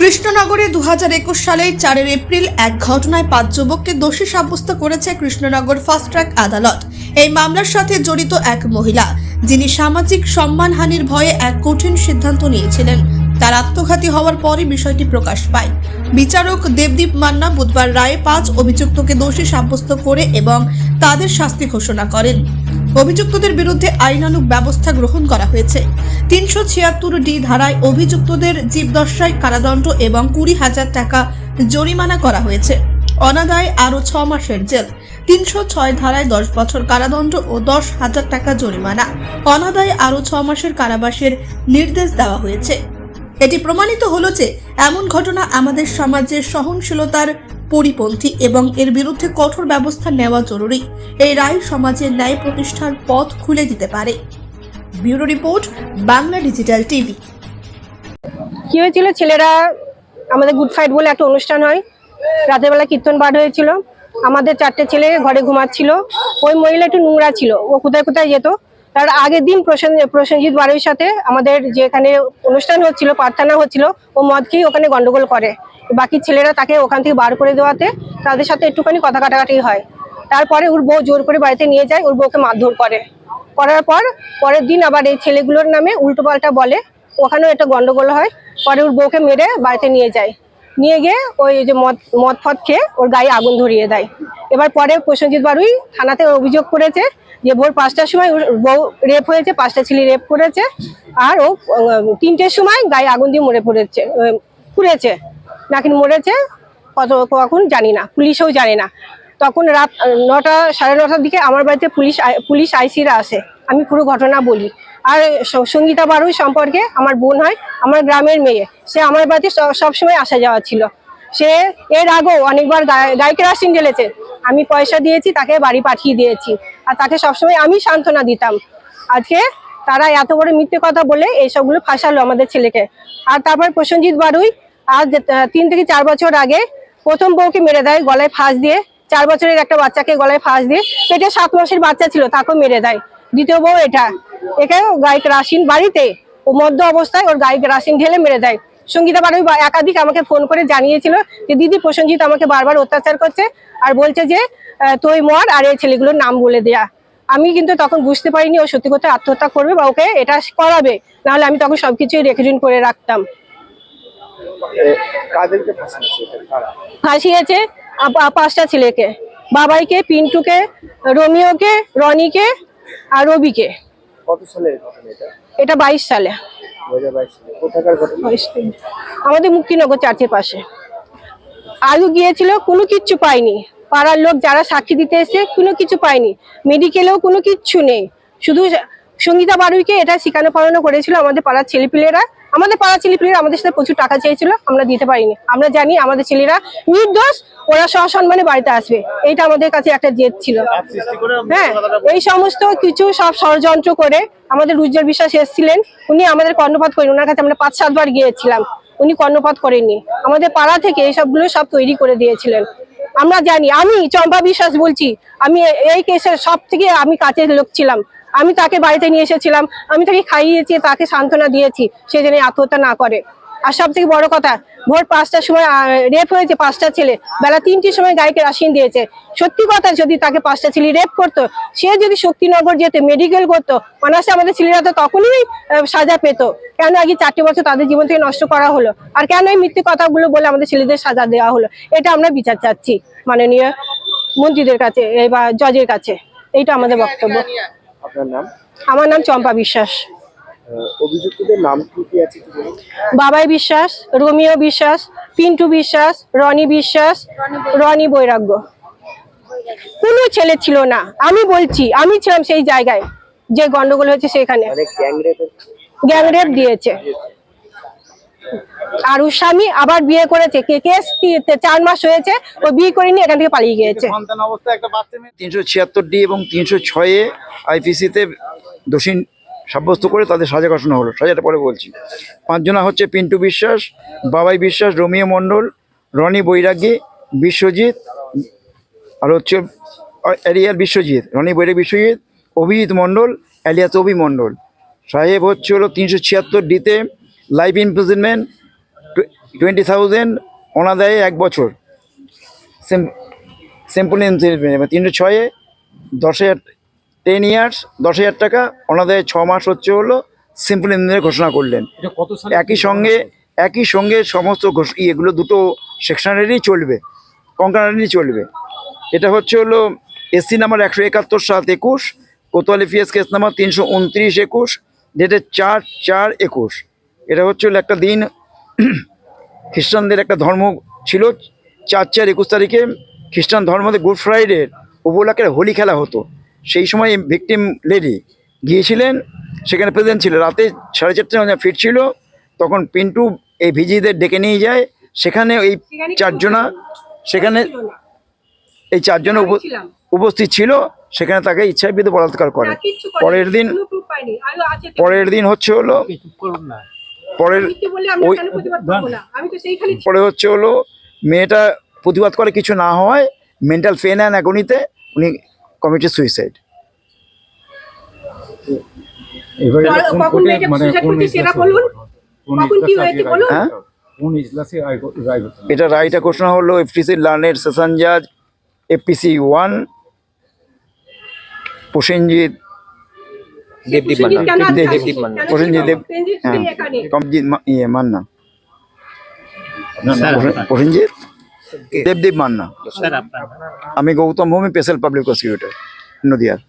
কৃষ্ণনগরে দু হাজার একুশ সালের চারের এপ্রিল এক ঘটনায় পাঁচ যুবককে দোষী সাব্যস্ত করেছে কৃষ্ণনগর ফাস্ট ট্র্যাক আদালত। এই মামলার সাথে জড়িত এক মহিলা, যিনি সামাজিক সম্মানহানির ভয়ে এক কঠিন সিদ্ধান্ত নিয়েছিলেন। তার আত্মঘাতী হওয়ার পরই বিষয়টি প্রকাশ পায়। বিচারক দেবদীপ মান্না বুধবার রায়ে পাঁচ অভিযুক্তকে দোষী সাব্যস্ত করে এবং তাদের শাস্তি ঘোষণা করেন। অভিযুক্তদের বিরুদ্ধে আইনানুগ ব্যবস্থা গ্রহণ করা হয়েছে। তিনশো ছিয়াত্তর ডি ধারায় অভিযুক্তদের জীবদশায় কারাদণ্ড এবং কুড়ি হাজার টাকা জরিমানা করা হয়েছে। অনাদায় আরও ছ মাসের জেল। তিনশো ছয় ধারায় দশ বছর কারাদণ্ড ও দশ হাজার টাকা জরিমানা। অনাদায় আরও ছ মাসের কারাবাসের নির্দেশ দেওয়া হয়েছে। এটি প্রমাণিত হলো যে এমন ঘটনা আমাদের সমাজের সহনশীলতার পরিপন্থী এবং এর বিরুদ্ধে কঠোর ব্যবস্থা নেওয়া জরুরি। এই রায় সমাজের ন্যায় প্রতিষ্ঠার পথ খুলে দিতে পারে। Bureau report, Bangla digital TV. কি হয়েছিল? ছেলেরা আমাদের গুড ফাইট বলে একটা অনুষ্ঠান হয়। রাতের বেলা কীর্তন পাঠ হয়েছিল। আমাদের চারটে ছেলে ঘরে ঘুমাচ্ছিল। ওই মহিলা একটু নোংরা ছিল। ও কোথায় কোথায় যেত? তার আগের দিন প্রসেন, প্রসেনজিৎ বাড়ির সাথে আমাদের যেখানে অনুষ্ঠান হচ্ছিল, প্রার্থনা হচ্ছিল, ও মদ খেয়ে ওখানে গন্ডগোল করে। বাকি ছেলেরা তাকে ওখান থেকে বার করে দেওয়াতে তাদের সাথে একটুখানি কথা কাটাকাটি হয়। তারপরে ওর বউ জোর করে বাড়িতে নিয়ে যায়, ওর বউকে মারধর করে। করার পর পরের দিন আবার এই ছেলেগুলোর নামে উল্টোপাল্টা বলে, ওখানেও একটা গন্ডগোল হয়। পরে ওর বউকে মেরে বাড়িতে নিয়ে যায়। নিয়ে গিয়ে ওই যে মদ মদ ফদ খেয়ে ওর গায়ে আগুন ধরিয়ে দেয়। এবার পরে প্রসেনজিৎ বাড়ুই থানাতে অভিযোগ করেছে যে ভোর পাঁচটার সময় ওর বউ রেপ হয়েছে, পাঁচটা ছেলে রেপ করেছে, আর ও তিনটের সময় গায়ে আগুন দিয়ে মরে পড়েছে পুড়েছে। নাকি মরেছে, কত কখন জানি না, পুলিশও জানে না। তখন রাত নটা, সাড়ে নটার দিকে আমার বাড়িতে পুলিশ পুলিশ আইসিরা আসে। আমি পুরো ঘটনা বলি। আর সঙ্গীতা বারুই সম্পর্কে আমার বোন হয়, আমার গ্রামের মেয়ে। সে আমার বাড়িতে সবসময় আসা যাওয়া ছিল। সে এর আগেও অনেকবার গায়ে কেরাসিন ঢেলেছে আমি পয়সা দিয়েছি, তাকে বাড়ি পাঠিয়ে দিয়েছি। আর তাকে সবসময় আমি সান্ত্বনা দিতাম। আজকে তারা এত বড় মিথ্যে কথা বলে এইসবগুলো ফাঁসালো আমাদের ছেলেকে। আর তারপর প্রসেনজিৎ বারুই আজ তিন থেকে চার বছর আগে প্রথম বউকে মেরে দেয় গলায় ফাঁস দিয়ে। চার বছরের একটা বাচ্চাকে গলায় ফাঁস দিয়ে। পেটে সাত মাসের বাচ্চা ছিল, তাকেও মেরে দেয়। দ্বিতীয় বউ এটা। একেও গায়ে রাসিন বাড়িতে ও মধ্য অবস্থায় ওর গায়ে রাসিন ঢেলে মেরে দেয়। সঙ্গীতা বাড়ি একাধিক আমাকে ফোন করে জানিয়েছিল যে, দিদি, প্রসেনজিৎ আমাকে বারবার অত্যাচার করছে আর বলছে যে তুই মর আর এই ছেলেগুলোর নাম বলে দেয়া। আমি কিন্তু তখন বুঝতে পারিনি ও সত্যি কথা আত্মহত্যা করবে বা ওকে এটা করাবে। নাহলে আমি তখন সবকিছুই রেখেজুন করে রাখতাম। কাদেরকে ফাঁসিয়েছে কারা? পাঁচটা ছেলেকে। বাবাইকে পিন্টুকে রোমিওকে রনিকে আর রবিকে। কত ঘটনা এটা? এটা বাইশ সালে। সালে। আমাদের মুক্তিনগর চার্চের পাশে। আলু গিয়েছিল কোনো কিচ্ছু পাইনি পাড়ার লোক যারা সাক্ষী দিতে এসে কোনো কিছু পায়নি। মেডিকেলেও কোনো কিচ্ছু নেই। শুধু সঙ্গীতা বারুইকে এটা শিখানো পড়ানো করেছিল আমাদের পাড়ার ছেলেপিলেরা। আমাদের পাড়ার ছেলেপিলেরা আমাদের সাথে প্রচুর টাকা চেয়েছিল, আমরা দিতে পারিনি। আমরা জানি আমাদের ছেলেরা নির্দোষ, ওরা সসম্মানে বাড়িতে আসবে। এইটা আমাদের কাছে একটা জেদ ছিল। হ্যাঁ এই সমস্ত কিছু সব ষড়যন্ত্র করে আমাদের উজ্জ্বল বিশ্বাস এসেছিলেন। উনি আমাদের কর্ণপাত করেন। ওনার কাছে আমরা পাঁচ সাতবার গিয়েছিলাম। উনি কর্ণপাত করেননি। আমাদের পাড়া থেকে এইসবগুলো সব তৈরি করে দিয়েছিলেন। আমরা জানি, আমি চম্পা বিশ্বাস বলছি, আমি এই কেসের সব থেকে আমি কাছের লোক ছিলাম। আমি তাকে বাড়িতে নিয়ে এসেছিলাম, আমি তাকে খাইয়েছি, তাকে সান্ত্বনা দিয়েছি, সে যেন আত্মহত্যা না করে। আর সব থেকে বড় কথা, ভোর পাঁচটার সময় রেপ হয়েছে পাঁচটা ছেলে। বেলা তিনটির সময় গাইকে রাশিন দিয়েছে। সত্যি কথা, যদি তাকে পাঁচটা ছেলে রেপ করতো, সে যদি শক্তিনগর যেত মেডিকেল করতো অনার্সে আমাদের ছেলেরা তো তখনই সাজা পেত। কেন আগে চারটে বছর তাদের জীবন থেকে নষ্ট করা হলো? আর কেন এই মিথ্যে কথাগুলো বলে আমাদের ছেলেদের সাজা দেওয়া হলো? এটা আমরা বিচার চাচ্ছি। মাননীয় মন্ত্রীদের কাছে বা জজের কাছে। এইটা আমাদের বক্তব্য। আপনার নাম? আমার নাম চম্পা বিশ্বাস। অভিযুক্তদের নাম কি কি আছে বাবাই বিশ্বাস রোমিও বিশ্বাস পিন্টু বিশ্বাস রনি বিশ্বাস রনি বৈরাগ্য। কোনো ছেলে ছিল না। আমি বলছি আমি ছিলাম সেই জায়গায় যে গন্ডগোল হয়েছে সেখানে। মানে গ্যাংরেপ দিয়েছে। আর ওর স্বামী আবার বিয়ে করেছে, কে কেস চার মাস হয়েছে, ও বিয়ে করেনি, এখান থেকে পালিয়ে গিয়েছে। তিনশো ছিয়াত্তর ডি এবং তিনশো ছয়ে আইপিসিতে দোষী সাব্যস্ত করে তাদের সাজা ঘোষণা হলো। সাজাটা পরে বলছি। পাঁচজনা হচ্ছে পিন্টু বিশ্বাস, বাবাই বিশ্বাস, রমিও মণ্ডল, রনি বৈরাগী, বিশ্বজিৎ, আর হচ্ছে, এরিয়ার বিশ্বজিৎ, রনি বৈরাগী, বিশ্বজিৎ, অভিজিৎ মণ্ডল, এলিয়াস অভি মণ্ডল। সাহেব হচ্ছে হলো তিনশো ছিয়াত্তর ডিতে লাইফ ইমপ্রিজনমেন্ট টোয়েন্টি থাউজেন্ড অনাদায়ে এক বছর। সিম্পল তিনশো ছয়ে দশ হাজার টেন ইয়ার্স দশ হাজার টাকা অনাদায়ে ছ মাস হচ্ছে হলো সিম্পল ইঞ্জিনিয়ার ঘোষণা করলেন। একই সঙ্গে একই সঙ্গে সমস্ত এগুলো দুটো সেকশনারেরই চলবে কঙ্কানারেরই চলবে। এটা হচ্ছে হলো এসসি নাম্বার একশো একাত্তর সাত একুশ কোতোয়ালি পিএস কেস নাম্বার তিনশো উনত্রিশ একুশ ডেটের চার চার একুশ। এটা হচ্ছে হলো একটা দিন খ্রিস্টানদের একটা ধর্ম ছিল। চার চার একুশ তারিখে খ্রিস্টান ধর্মতে গুড ফ্রাইডের উপলক্ষে হোলি খেলা হতো। সেই সময় ভিকটিম লেডি গিয়েছিলেন সেখানে প্রেজেন্ট ছিল রাতে সাড়ে চারটে যখন ফিরছিল তখন পিন্টু এই ভিজিদের ডেকে নিয়ে যায়। সেখানে এই চারজনা সেখানে এই চারজনে উপ- উপস্থিত ছিল সেখানে তাকে ইচ্ছায় বিধে বলাৎকার করে। পরের দিন। পরের দিন হচ্ছে হলো না। পরের ওই-। পরে হচ্ছে হলো মেয়েটা প্রতিবাদ করে কিছু না হওয়ায় মেন্টাল পেন অ্যান্ড অ্যাগনিতে উনি কমিটি সুইসাইড মানে। রায় হ্যাঁ? এটা রায়টা ঘোষণা হলো এফটিসি লার্নের সেশন জাজ এপিসি ওয়ান প্রসেনজিৎ দেবদীপ মান্না। দেবদীপ কেন প্রসেনজিৎ দেব হ্যাঁ। কমজিৎ ইয়ে মান্না? প্রসেনজিৎ দেবদীপ মান্না। আমি গৌতম ভূমি স্পেশাল পাবলিক প্রসিকিউটর নদিয়ার।